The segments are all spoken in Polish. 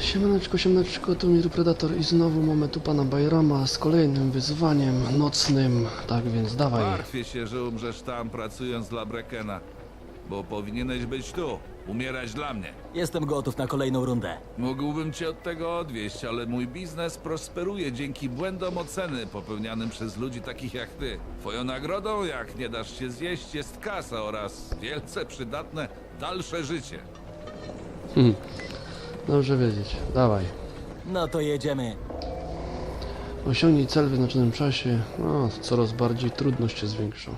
Siemaneczko, siemaneczko, tu Predator i znowu mamy tu pana Bajrama z kolejnym wyzwaniem nocnym. Tak więc dawaj. Martwię się, że umrzesz tam pracując dla Brekena. Bo powinieneś być tu, umierać dla mnie. Jestem gotów na kolejną rundę. Mógłbym cię od tego odwieść, ale mój biznes prosperuje dzięki błędom oceny popełnianym przez ludzi takich jak ty. Twoją nagrodą, jak nie dasz się zjeść, jest kasa oraz wielce przydatne dalsze życie. Dobrze wiedzieć. Dawaj. No to jedziemy. Osiągnij cel w wyznaczonym czasie. No, coraz bardziej trudność się zwiększa.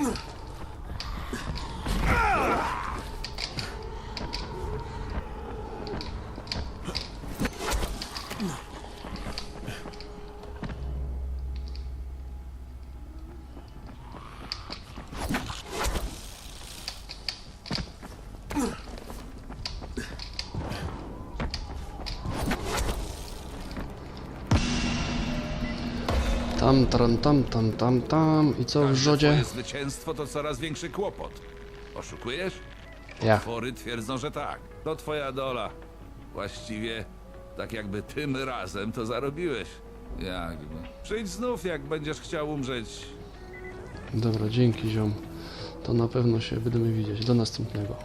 Ugh. Tam, tam, tam, tam, tam, tam. I co w rzodzie? twoje zwycięstwo to coraz większy kłopot. Oszukujesz? Ja. Potwory twierdzą, że tak. To twoja dola. Właściwie, tak jakby tym razem to zarobiłeś. Jakby. Przyjdź znów, jak będziesz chciał umrzeć. Dobra, dzięki ziom. To na pewno się będziemy widzieć. Do następnego.